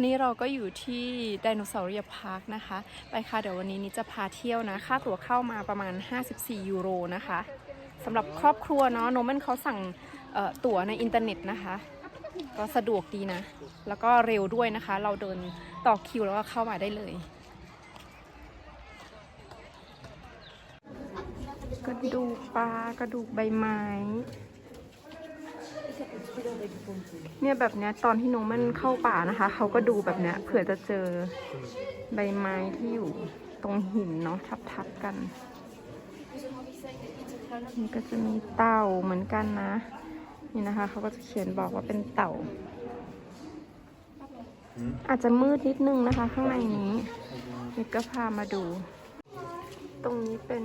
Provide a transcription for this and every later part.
อนนี้เราก็อยู่ที่ไดโนเสาร์เรียพาร์คนะคะ ไปค่ะ เดี๋ยววันนี้นิดจะพาเที่ยวนะ ค่าตั๋วเข้ามาประมาณ 54 ยูโรนะคะสำหรับครอบครัวเนาะโนมันเขาสั่งตั๋วในอินเทอร์เน็ตนะคะ ก็สะดวกดีนะ แล้วก็เร็วด้วยนะคะ เราเดินต่อคิวแล้วก็เข้ามาได้เลย กระดูกปลากระดูกใบไม้ เนี่ยแบบเนี้ยตอนที่น้องมันเข้าป่านะคะ เขาก็ดูแบบเนี้ยเผื่อจะเจอใบไม้ที่อยู่ตรงหินเนาะทับๆกัน นี่ก็จะมีเต่าเหมือนกันนะ นี่นะคะ เขาก็จะเขียนบอกว่าเป็นเต่า อาจจะมืดนิดนึงนะคะ ข้างในนี้นี่ก็พามาดู ตรงนี้เป็น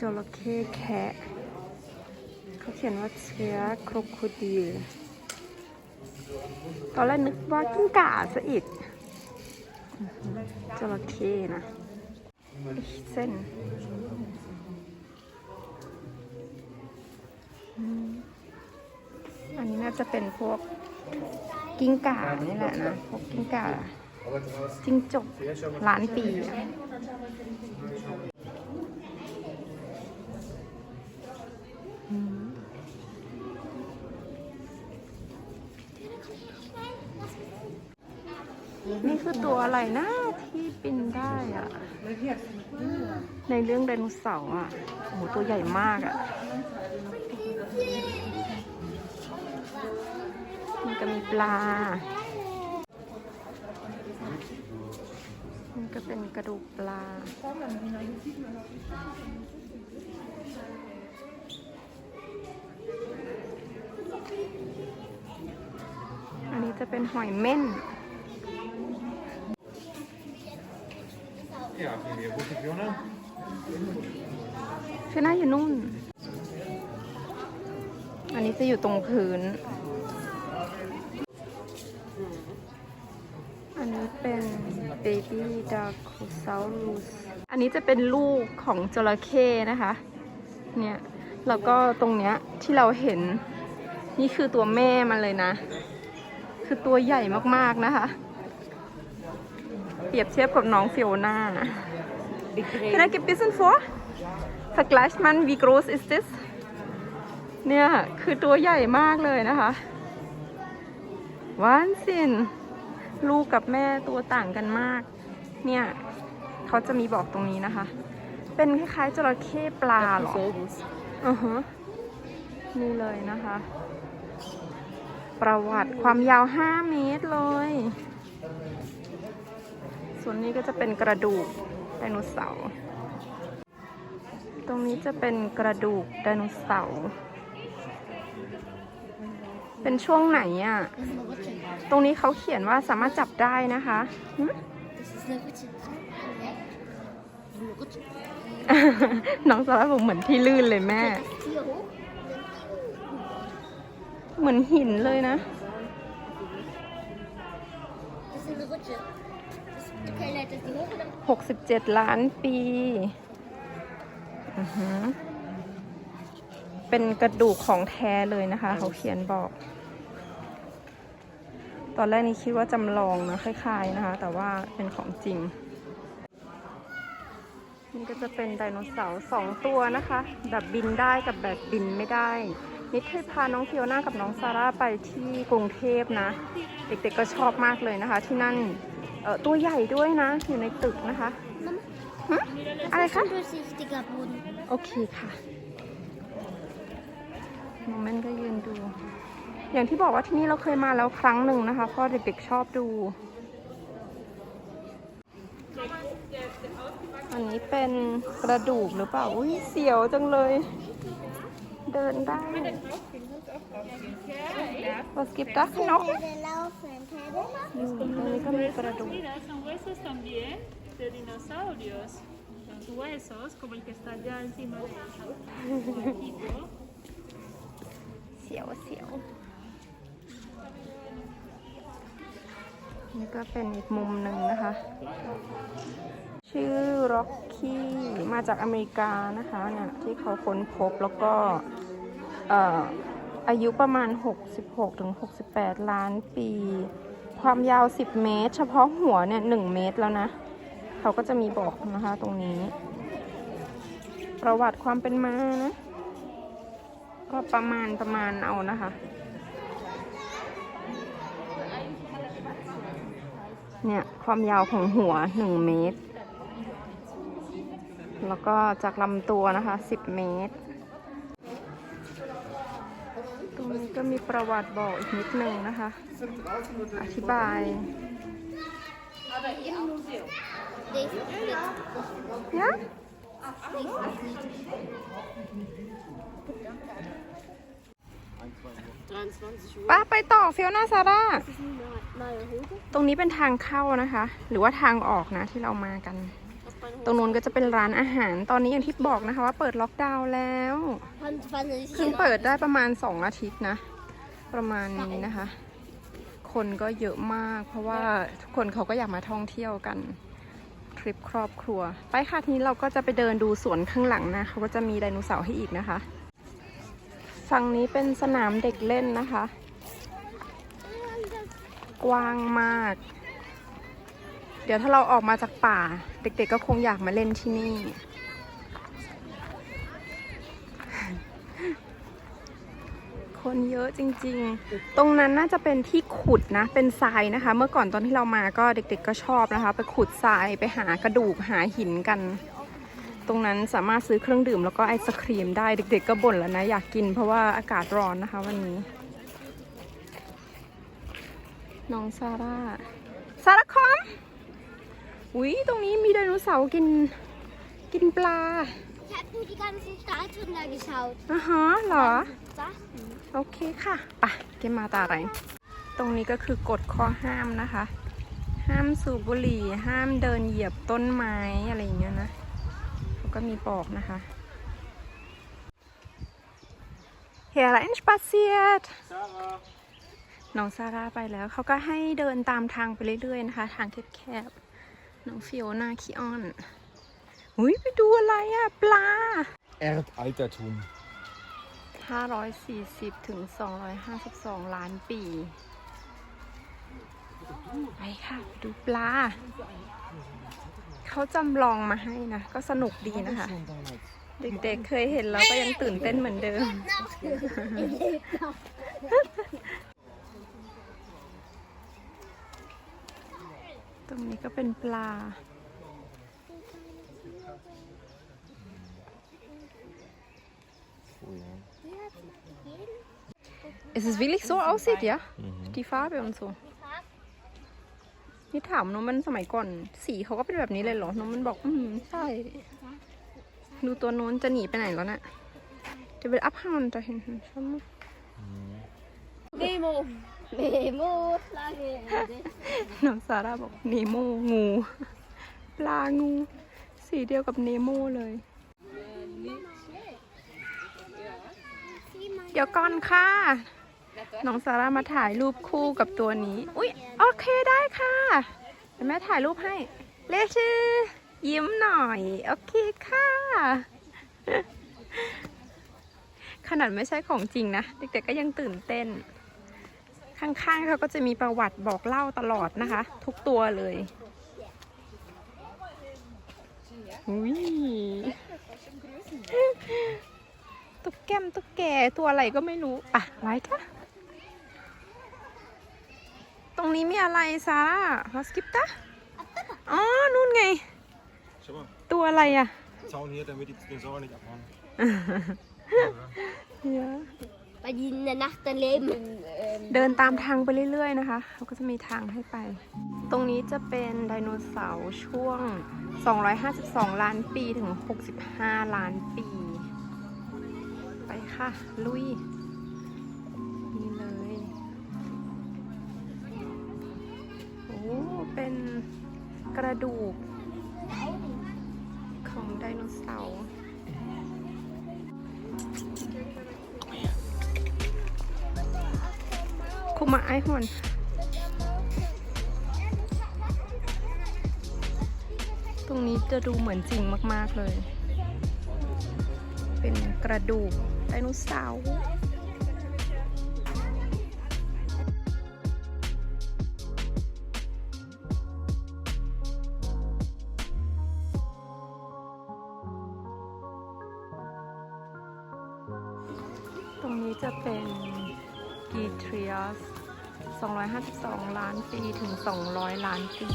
จระเข้แคะ เขาเขียนว่าเชื้อโครโคดีลตอนแรกนึกว่ากิ้งก่าซะอีกจระเข้นะ เส้นอันนี้น่าจะเป็นพวกกิ้งก่านี่แหละนะ พวกกิ้งก่าจิ้งจกล้านปี นี่คือตัวอะไรนะที่บินได้อะในเรื่องไดโนเสาร์อะโอ้โหตัวใหญ่มากอะมันก็มีปลามันก็เป็นกระดูกปลาอันนี้จะเป็นหอยเม่น Ja, vind je goed, Fiona? คือหน้าอยู่นู่น อันนี้จะอยู่ตรงพื้น อันนี้เป็น baby Darkosaurus อันนี้จะเป็นลูกของจระเข้นะคะ เนี่ย แล้วก็ตรงเนี้ยที่เราเห็น นี่คือตัวแม่มันเลยนะ คือตัวใหญ่มากๆนะคะ รียบเทียบกับน้องฟิโอน่า Can I get bisschen vor? Vergleicht man, wie groß ist das? เนี่ย คือตัวใหญ่มากเลยนะคะวานสิน ลูกกับแม่ตัวต่างกันมาก เนี่ย เขาจะมีบอกตรงนี้นะคะ เป็นคล้ายๆจระเข้ปลาเหรออือฮะนี่เลยนะคะ ประวัติความยาว 5 เมตรเลย ส่วนนี้ก็จะเป็นกระดูกไดโนเสาร์ ตรงนี้จะเป็นกระดูกไดโนเสาร์ เป็นช่วงไหนอะ่ะ ตรงนี้เขาเขียนว่าสามารถจับได้นะคะน้องสารบอกเหมือนที่ลื่นเลยแม่ เหมือนหินเลยนะ 67ล้านปีอือหือเป็นกระดูกของแท้เลยนะคะ เขาเขียนบอก ตอนแรกนี้คิดว่าจำลองนะคล้ายๆนะคะ แต่ว่าเป็นของจริง นี่ก็จะเป็นไดโนเสาร์สองตัวนะคะ แบบบินได้กับแบบบินไม่ได้ นิดเคยพาน้องเทียวน่ากับน้องซาร่าไปที่กรุงเทพนะ เด็กๆก็ชอบมากเลยนะคะ ที่นั่น เอ่อตัวใหญ่ด้วยนะ อยู่ในตึกนะคะหึอะไรคะ durchsichtiger Boden. โอเคค่ะโมเมนต์ก็ยืนดู อย่างที่บอกว่าที่นี่เราเคยมาแล้วครั้งหนึ่งนะคะ เพราะเด็กๆชอบดู อันนี้เป็นกระดูกหรือเปล่า อุ้ยเสียวจังเลย เดินได้ Was gibt das noch? Wir laufen. อืมตรงนี้ก็มีกระดูก Mira, son huesos también de dinosaurios. Los huesos, como el que está allá encima del equipo. เสียวเสียวนี่ก็เป็นอีกมุมหนึ่งนะคะ ชื่อร็อกกี้มาจากอเมริกานะคะเนี่ยที่เขาค้นพบแล้วก็อายุประมาณ 66-68 ล้านปี ความยาว 10 เมตร เฉพาะหัวเนี่ย1เมตรแล้วนะ เขาก็จะมีบอกนะคะตรงนี้ ประวัติความเป็นมานะ ก็ประมาณประมาณเอานะคะ เนี่ยความยาวของหัว 1 เมตร แล้วก็จากลำตัวนะคะ 10 เมตร ตรง นี้ก็มีประวัติบอกอีกนิดนึงนะคะ อธิบาย Deze is ยป้าไปต่อเฟียวนาซาร่า ตรงนี้เป็นทางเข้านะคะ หรือว่าทางออกนะที่เรามากัน ตรงนู้นก็จะเป็นร้านอาหาร ตอนนี้อย่างที่บอกนะคะว่าเปิดล็อกดาวน์แล้ว Van, van de เพิ่งเปิดได้ประมาณ 2 อาทิตย์นะ ประมาณนี้นะคะ คนก็เยอะมาก เพราะว่าทุกคนเขาก็อยากมาท่องเที่ยวกันทริปครอบครัว ไปค่ะทีนี้เราก็จะไปเดินดูสวนข้างหลังนะเขาก็จะมีไดโนเสาร์ให้อีกนะคะ ฝั่งนี้เป็นสนามเด็กเล่นนะคะ กว้างมาก เดี๋ยวถ้าเราออกมาจากป่า เด็กๆก็คงอยากมาเล่นที่นี่ คนเยอะจริงๆ ตรงนั้นน่าจะเป็นที่ขุดนะ เป็นทรายนะคะ เมื่อก่อนตอนที่เรามาก็เด็กๆก็ชอบนะคะ ไปขุดทรายไปหากระดูกหาหินกัน ตรงนั้นสามารถซื้อเครื่องดื่มแล้วก็ไอศครีมได้เด็ก ๆ ก็บ่นแล้วนะอยากกินเพราะว่าอากาศร้อนนะคะวันนี้ น้องซาร่าซาร่าคอม อุ้ยตรงนี้มีไดโนเสาร์กินกินปลา Ik heb nu die ganzen Statuen da geschaut. อ่าฮะเหรอ Da? โอเคค่ะไปะเกมมาตาอะไร ตรงนี้ก็คือกฎข้อห้ามนะคะ ห้ามสูบบุหรี่ ห้ามเดินเหยียบต้นไม้อะไรอย่างเงี้ยนะเขาก็มีบอกนะคะ Herein spaziert น้องซาร่าไปแล้ว เขาก็ให้เดินตามทางไปเรื่อยๆนะคะ ทางแคบๆ น้องฟิโอนาคิออนอุ้ยไปดูอะไรอะปลา Erdaltertum. 540 ถึง 252 ล้านปี ไปค่ะไปดูปลา เขาจำลองมาให้นะ ก็สนุกดีนะคะ เด็กๆเคยเห็นแล้วก็ยังตื่นเต้นเหมือนเดิม ตรงนี้ก็เป็นปลา Es ist wirklich so aussieht, ja? Die Farbe und so. นี่ถามน้องมันสมัยก่อน สีเขาก็เป็นแบบนี้เลยเหรอ น้องมันบอก อืมใช่ ดูตัวนู้นจะหนีไปไหนแล้วนะจะเป็นอัพฮันจะเห็นใช่ไหม Nemo. Nemo, Schlange. น้องซาร่าบอกเนโมงูปลางู สีเดียวกับเนโมเลยเดี๋ยวก่อนค่ะ น้องซาร่ามาถ่ายรูปคู่กับตัวนี้ อุ๊ย โอเคได้ค่ะเดี๋ยวแม่ถ่ายรูปให้ เลชื่อ ยิ้มหน่อย โอเคค่ะ ขนาดไม่ใช่ของจริงนะ เด็กๆก็ยังตื่นเต้น ข้างๆเขาก็จะมีประวัติบอกเล่าตลอดนะคะ ทุกตัวเลยอุ้ยตุ๊กแก้มตุ๊กแกตัวอะไรก็ไม่รู้อะไว้ค่ะตรงนี้มีอะไรซาร่าฮอสกิปตะอ๋อ นู่นไง Schau mal, ตัวอะไรอะ Zaun hier, damit die Dinosaurier nicht abhauen. เยอะ Weil die in der Nacht dann leben. Ähm, เดินตามทางไปเรื่อยๆนะคะเขาก็จะมีทางให้ไป ตรงนี้จะเป็นไดโนเสาร์ช่วง 252 ล้านปีถึง 65 ล้านปี ไปค่ะ ลุยนี่เลยโอ้เป็นกระดูกของไดโนเสาร์คุ มาไอ้คนตรงนี้จะดูเหมือนจริงมาก ๆ เลย เป็นกระดูกไดโนเสาร์ กีเทรียส252 ล้านปีถึง 200 ล้านปี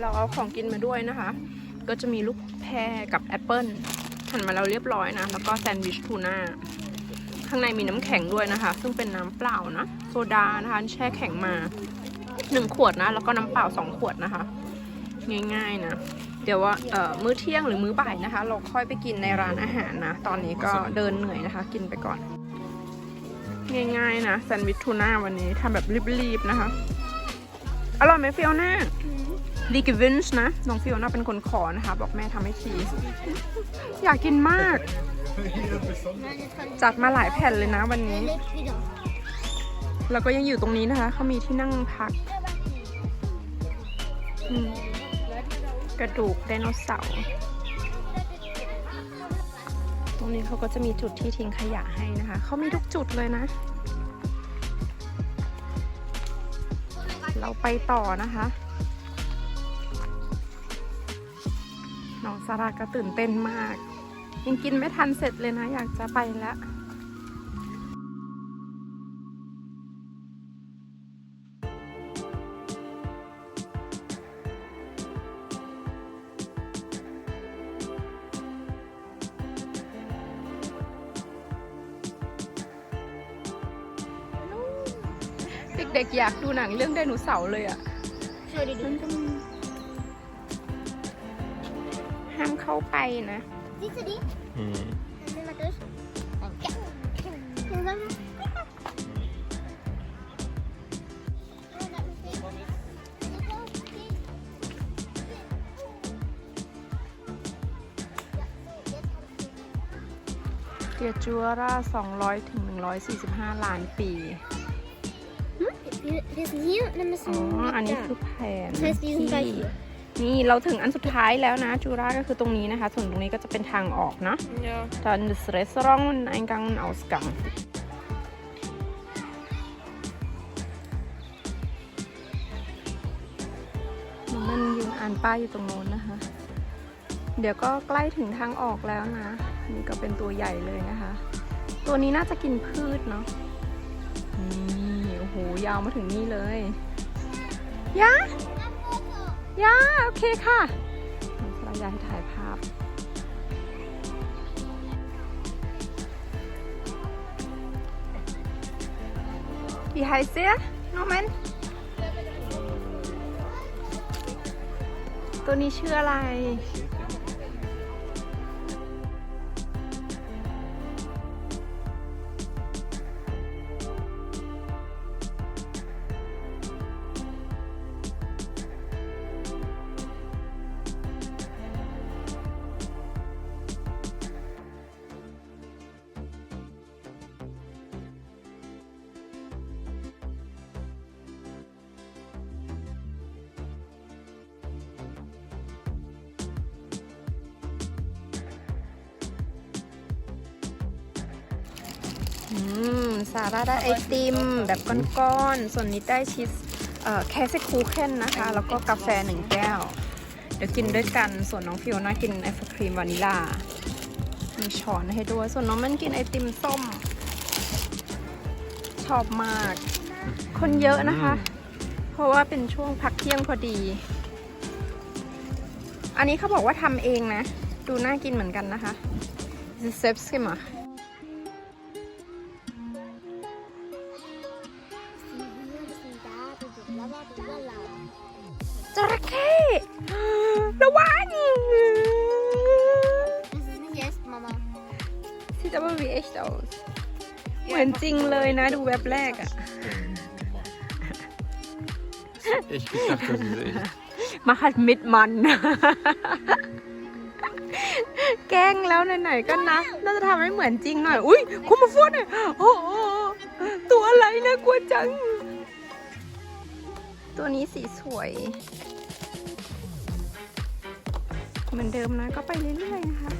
เราเอาของกินมาด้วยนะคะ ก็จะมีลูกแพรกับแอปเปิลหั่นมาแล้วเรียบร้อยนะ แล้วก็แซนด์วิชทูน่าข้างในมีน้ำแข็งด้วยนะคะ ซึ่งเป็นน้ำเปล่านะ โซดานะคะแช่แข็งมา 1 ขวดนะ แล้วก็น้ำเปล่า 2 ขวดนะคะ ง่ายๆนะ เดี๋ยวว่ามื้อเที่ยงหรือมื้อบ่ายนะคะ เราค่อยไปกินในร้านอาหารนะ ตอนนี้ก็เดินเหนื่อยนะคะ กินไปก่อน ง่ายๆนะแซนด์วิชทูน่าวันนี้ทำแบบรีบๆนะคะ อร่อยไหมเฟิโอน่า ลีกิวินช์นะ น้องฟิโอน่าเป็นคนขอนะคะ บอกแม่ทำให้ที อยากกินมาก จัดมาหลายแผ่นเลยนะวันนี้ แล้วก็ยังอยู่ตรงนี้นะคะ เขามีที่นั่งพัก กระดูกไดโนเสาร์ ตรงนี้เขาก็จะมีจุดที่ทิ้งขยะให้นะคะ เขามีทุกจุดเลยนะ เราไปต่อนะคะ น้องซาราก็ตื่นเต้นมาก ยังกินไม่ทันเสร็จเลยนะ อยากจะไปแล้วเด็กๆอยากดูหนังเรื่องไดโนเสาร์เลยอะ Entschuldigung. ไปนะ Siehst du die? Hm. Dann nimm mal durch. Danke. Und dann- Ja, jetzt. เกียจูรา200 ถึง 145 ล้านปี Wir, wir sind hier und dann อ๋ müssen อ wir อันนี้ da. คือแผนใช่สิที่ใช่ นี่เราถึงอันสุดท้ายแล้วนะจูราก็คือตรงนี้นะคะ ส่วนตรงนี้ก็จะเป็นทางออกเนาะ Ja. Dann das Restaurant und Eingang und Ausgang มันยืนอ่านป้ายอยู่ตรงโน้นนะคะ เดี๋ยวก็ใกล้ถึงทางออกแล้วนะ นี่ก็เป็นตัวใหญ่เลยนะคะ ตัวนี้น่าจะกินพืชเนาะนี่โอ้โหยาวมาถึงนี่เลยยา ยาโอเคค่ะน้องสลายาให้ถ่ายภาพ Wie heißt der? Norman ตัวนี้ชื่ออะไร ซาร่าได้ไอติม แบบก้อนๆ ส่วนนี้ได้ชีสเอ่อแคสคูเคนนะคะ แล้วก็กาแฟหนึ่งแก้ว เดี๋ยวกินด้วยกัน ส่วนน้องฟิโอน่ากินไอศครีมวานิลา มีช้อนให้ด้วย ส่วนน้องมันกินไอติมส้ม ชอบมาก คนเยอะนะคะ เพราะว่าเป็นช่วงพักเที่ยงพอดี อันนี้เขาบอกว่าทำเองนะ ดูน่ากินเหมือนกันนะคะ Das ist selbst gemacht. Bisschen งเลยนะดูแวบแรกอะ Ich gedacht, das ist echt. มาขัดมิดมัน แกล้งแล้วไหนๆก็นะน่าจะทำให้เหมือนจริงหน่อย อุ้ยคุณมาพูดหน่อยโอ้โหตัวอะไรนะกลัวจัง ตัวนี้สีสวย เหมือนเดิมนะก็ไปเรื่อยๆนะคะ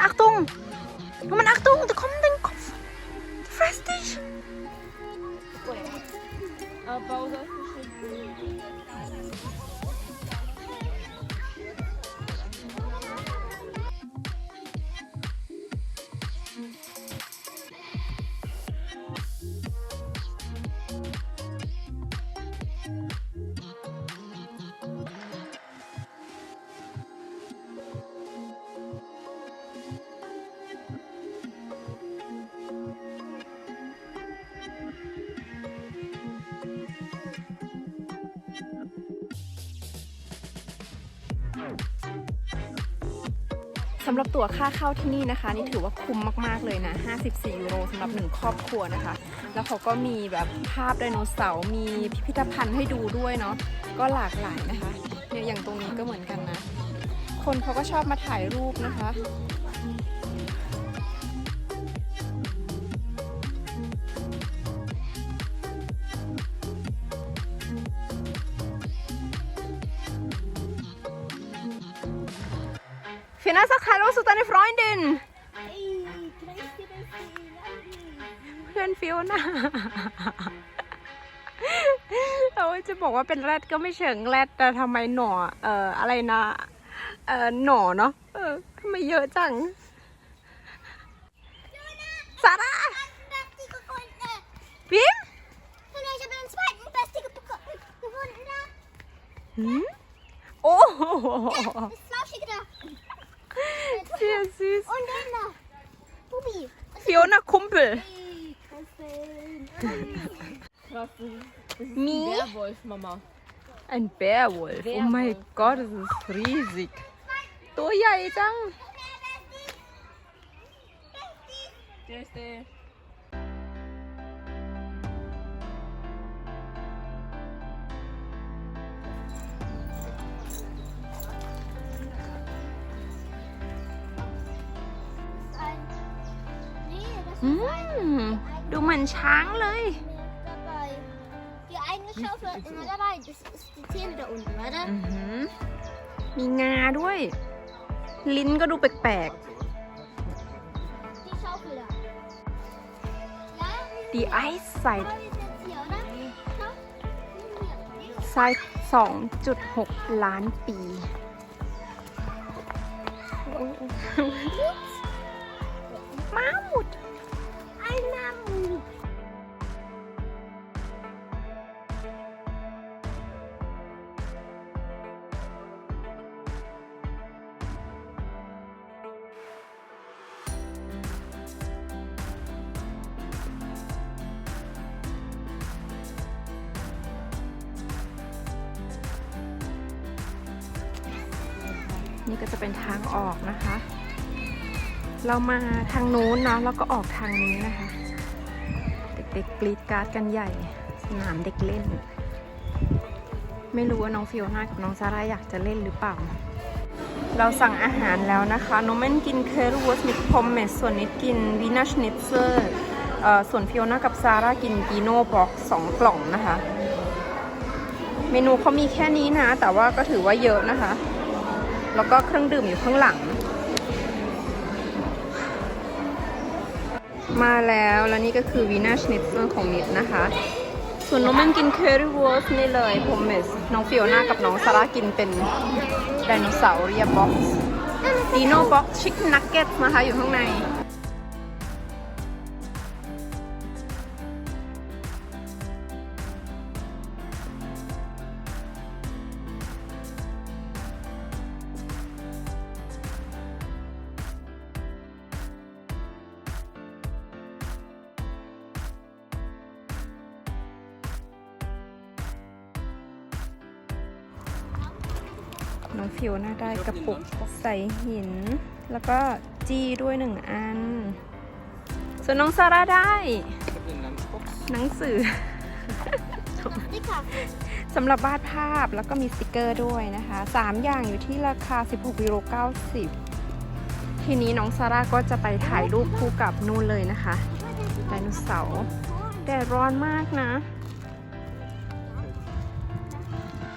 Achtung! Achtung! Moment, Achtung! Da kommt den Kopf! Du fress dich! สำหรับตั๋วค่าเข้าที่นี่นะคะ นี่ถือว่าคุ้มมากๆเลยนะ 54 ยูโรสำหรับหนึ่งครอบครัวนะคะ แล้วเขาก็มีแบบภาพไดโนเสาร์มีพิพิธภัณฑ์ให้ดูด้วยเนาะก็หลากหลายนะคะเนี่ยอย่างตรงนี้ก็เหมือนกันนะ คนเขาก็ชอบมาถ่ายรูปนะคะ Fina, sag Hallo zu deiner Freundin. Ey, kannst du das sehen? เพื่อนฟิวนะเราจะบอกว่าเป็นแรดก็ไม่เชิงแรดแต่ทำไมหน่อเอ่ออะไรนะเอ่อหน่อเนาะเออทำไมเยอะจังซาร่า Beste gefunden. พิม Und ich เสียซิส Und den da. Bubi. ฟิวนะคุมเปิล Ey, Kristin. มี Werwolf, Mama. ein Bärwolf oh mein Gott das ist riesig ตัวใหญ่ อื ist ein. มดูเหมือนช้างเลย dabei. Die eigene Schaufel ist immer dabei. Das ist die Zähne da unten, warte. อือหือมีงาด้วย ลิ้นก็ดูแปลก Die Schaufel da. Ja? ๆ Die Eiszeit Schau, die ist jetzt hier, oder? Schau. Hier. ไซส์2.6 ล้านปีม้าหมุด เรามาทางนู้นเนาะแล้วก็ออกทางนี้นะคะ เด็กๆกรีดการ์ดกันใหญ่ สนามเด็กเล่น ไม่รู้ว่าน้องฟิโอน่ากับน้องซาร่าอยากจะเล่นหรือเปล่า เราสั่งอาหารแล้วนะคะน้องเม่นกินเคอร์วอสมิดพอมเมสส่วนนิดกินวีนัชนิตเซอร์ส่วนฟิโอน่ากับซาร่ากินกีโน่บ็อกสองกล่องนะคะ เมนูเขามีแค่นี้นะ แต่ว่าก็ถือว่าเยอะนะคะ แล้วก็เครื่องดื่มอยู่ข้างหลัง มาแล้วแล้วนี่ก็คือวีนาชนิตเซอร์ของนิดนะคะ ส่วนน้องมันกินเคอรี่วอสนี่เลยพมเมสน้องฟิโอน่ากับน้องซาร่ากินเป็นไดโนเสาร์เรียบ็อกซ์ดีโน่บ็อกซ์ชิคนักเก็ตนะคะอยู่ข้างในาได้กระปุกใส่หิน แล้วก็จี้ด้วยหนึ่งอัน ส่วนน้องซาร่าได้ หนังสือสำหรับวาดภาพแล้วก็มีสติกเกอร์ด้วยนะคะ 3 อย่างอยู่ที่ราคา 16ยูโร90 ทีนี้น้องซาร่าก็จะไปถ่ายรูปคู่กับนู่นเลยนะคะไดโนเสาร์แดดร้อนมากนะ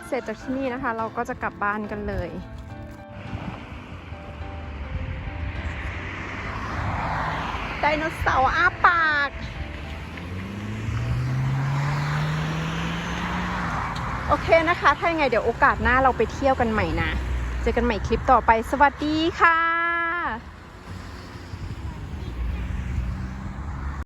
เสร็จจากที่นี่นะคะ เราก็จะกลับบ้านกันเลย ไดโนเสาร์อ้าปาก โอเคนะคะ ถ้ายังไงเดี๋ยวโอกาสหน้าเราไปเที่ยวกันใหม่นะ เจอกันใหม่คลิปต่อไป สวัสดีค่ะ